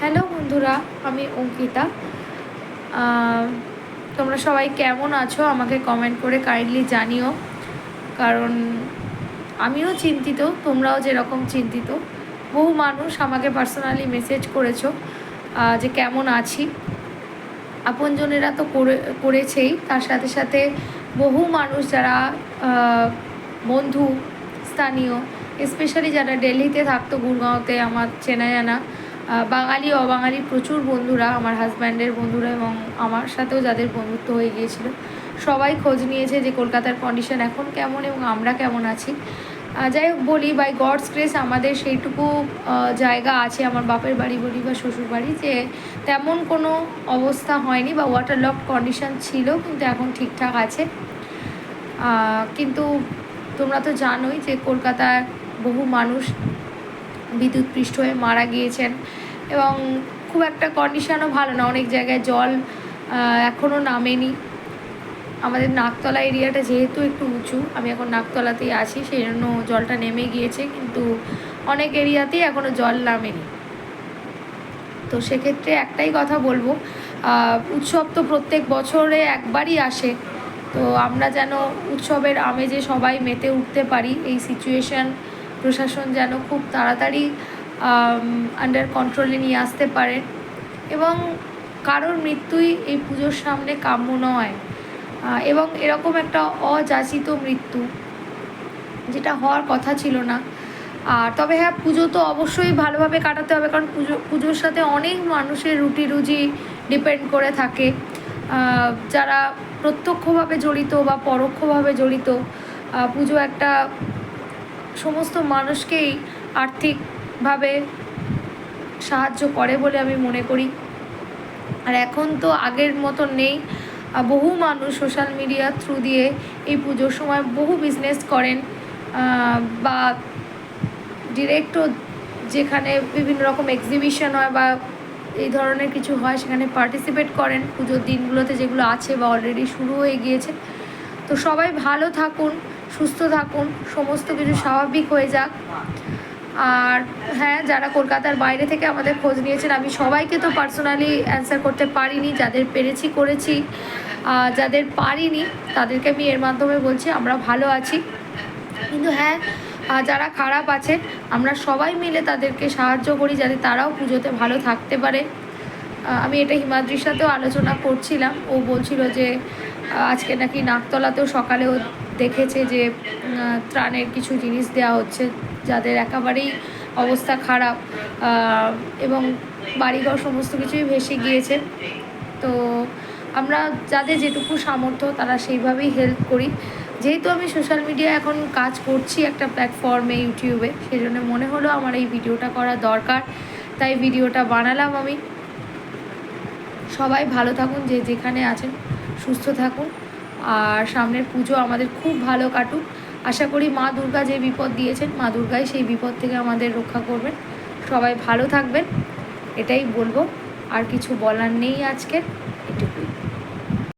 Hello বন্ধুরা, আমি অঙ্কিতা। তোমরা সবাই কেমন আছো? আমাকে কমেন্ট করে কাইন্ডলি জানিও। কারণ আমিও চিন্তিত, তোমরাও যেরকম চিন্তিত। বহু মানুষ আমাকে পার্সোনালি মেসেজ করেছ যে কেমন আছি। আপনজনেরা তো করে, করেছেই। তার সাথে সাথে বহু মানুষ যারা বন্ধু, স্থানীয় স্পেশালি যারা দিল্লিতে থাকতো, গুরগাঁওতে, আমার চেনা জানা বাঙালি অবাঙালি প্রচুর বন্ধুরা, আমার হাজব্যান্ডের বন্ধুরা এবং আমার সাথেও যাদের বন্ধুত্ব হয়ে গিয়েছিল। সবাই খোঁজ নিয়েছে যে কলকাতার কন্ডিশন এখন কেমন এবং আমরা কেমন আছি। যাই হোক, বলি বাই গডস গ্রেস আমাদের সেইটুকু জায়গা আছে আমার বাপের বাড়ি বলি বা শ্বশুর বাড়ি যে তেমন কোনো অবস্থা হয়নি বা ওয়াটার লক কন্ডিশন ছিল কিন্তু এখন ঠিকঠাক আছে। কিন্তু তোমরা তো জানোই যে কলকাতার বহু মানুষ বিদ্যুৎ পৃষ্ঠ হয়ে মারা গিয়েছেন। এবং খুব একটা কন্ডিশনও ভালো না। অনেক জায়গায় জল এখনও নামেনি। আমাদের নাকতলা এরিয়াটা যেহেতু একটু উঁচু, আমি এখন নাকতলাতেই আছি সেই জন্য জলটা নেমে গিয়েছে, কিন্তু অনেক এরিয়াতেই এখনও জল নামেনি। তো সেক্ষেত্রে একটাই কথা বলব উৎসব তো প্রত্যেক বছরে একবারই আসে, তো আমরা যেন উৎসবের আমেজে সবাই মেতে উঠতে পারি, এই সিচুয়েশান প্রশাসন যেন খুব তাড়াতাড়ি আন্ডার কন্ট্রোলে নিয়ে আসতে পারে। এবং কারোর মৃত্যুই এই পুজোর সামনে কাম্য নয়। এবং এরকম একটা অযাচিত মৃত্যু, যেটা হওয়ার কথা ছিল না। আর তবে হ্যাঁ পুজো তো অবশ্যই ভালোভাবে কাটাতে হবে, কারণ পুজো, পুজোর সাথে অনেক মানুষের রুটি রুজি ডিপেন্ড করে থাকে। যারা প্রত্যক্ষভাবে জড়িত বা পরোক্ষভাবে জড়িত পুজো একটা সমস্ত মানুষকেই আর্থিকভাবে সাহায্য করে বলে আমি মনে করি। আর এখন তো আগের মতো নেই। বহু মানুষ সোশ্যাল মিডিয়া থ্রু দিয়ে এই পুজোর সময় বহু বিজনেস করেন। বা ডিরেক্টও যেখানে বিভিন্ন রকম এক্সিবিশন হয় বা এই ধরনের কিছু হয়, সেখানে পার্টিসিপেট করেন পুজোর দিনগুলোতে যেগুলো আছে বা অলরেডি শুরু হয়ে গিয়েছে। তো সবাই ভালো থাকুন, সুস্থ থাকুন, সমস্ত কিছু স্বাভাবিক হয়ে যাক। আর হ্যাঁ যারা কলকাতার বাইরে থেকে আমাদের খোঁজ নিয়েছেন, আমি সবাইকে তো পার্সোনালি অ্যান্সার করতে পারিনি। যাদের পেরেছি, করেছি। যাদের পারিনি, তাদেরকে আমি এর মাধ্যমে বলছি, আমরা ভালো আছি। কিন্তু হ্যাঁ যারা খারাপ আছে, আমরা সবাই মিলে তাদেরকে সাহায্য করি, যাতে তারাও পুজোতে ভালো থাকতে পারে। আমি এটা হিমাদ্রির সাথেও আলোচনা করছিলাম। ও বলছিল যে আজকে নাকি নাকতলাতেও সকালেও দেখেছে যে ত্রাণের কিছু জিনিস দেওয়া হচ্ছে যাদের একেবারেই অবস্থা খারাপ এবং বাড়িঘর সমস্ত কিছুই ভেসে গিয়েছে। তো আমরা যাদের যেটুকু সামর্থ্য তারা সেইভাবেই হেল্প করি। যেহেতু আমি সোশ্যাল মিডিয়া এখন কাজ করছি একটা প্ল্যাটফর্মে ইউটিউবে সেই জন্য মনে হলো আমার এই ভিডিওটা করা দরকার। তাই ভিডিওটা বানালাম আমি। সবাই ভালো থাকুন, যে যেখানে আছেন, সুস্থ থাকুন। আর সামনের পুজো আমাদের খুব ভালো কাটুক। আশা করি মা দুর্গা যে বিপদ দিয়েছেন, মা দুর্গাই সেই বিপদ থেকে আমাদের রক্ষা করবেন। সবাই ভালো থাকবেন, এটাই বলব। আর কিছু বলার নেই আজকে, এটুকুই।